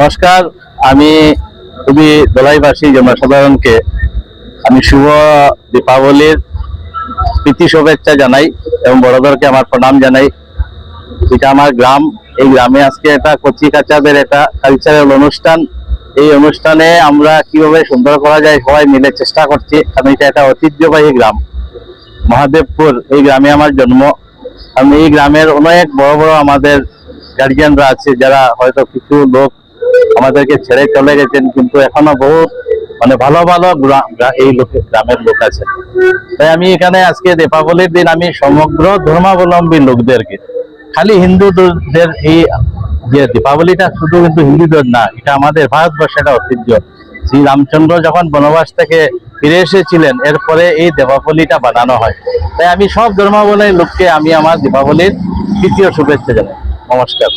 নমস্কার, আমি খুবই দলাইবাসী জনসাধারণকে আমি শুভ দীপাবলির প্রীতি শুভেচ্ছা জানাই এবং বড়দেরকে আমার প্রণাম জানাই। এটা আমার গ্রাম, এই গ্রামে আজকে একটা কচি কাচাদের একটা কালচারাল অনুষ্ঠান। এই অনুষ্ঠানে আমরা কীভাবে সুন্দর করা যায় সবাই মিলে চেষ্টা করছি। কারণ এটা একটা ঐতিহ্যবাহী গ্রাম, মহাদেবপুর, এই গ্রামে আমার জন্ম। আমি এই গ্রামের অনেক বড় বড় আমাদের গার্জিয়ানরা আছে, যারা হয়তো কিছু লোক আমাদেরকে ছেড়ে চলে গেছেন, কিন্তু এখনও বহু মানে ভালো ভালো এই গ্রামের লোক আছে। তাই আমি এখানে আজকে দীপাবলির দিন আমি সমগ্র ধর্মাবলম্বী লোকদেরকে, খালি হিন্দুদের এই যে দীপাবলিটা শুধু কিন্তু হিন্দুদের না, এটা আমাদের ভারতবর্ষের একটা ঐতিহ্য। শ্রী রামচন্দ্র যখন বনবাস থেকে ফিরে এসেছিলেন, এরপরে এই দীপাবলিটা বানানো হয়। তাই আমি সব ধর্মাবলম্বী লোককে আমি আমার দীপাবলির তৃতীয় শুভেচ্ছা জানাই। নমস্কার।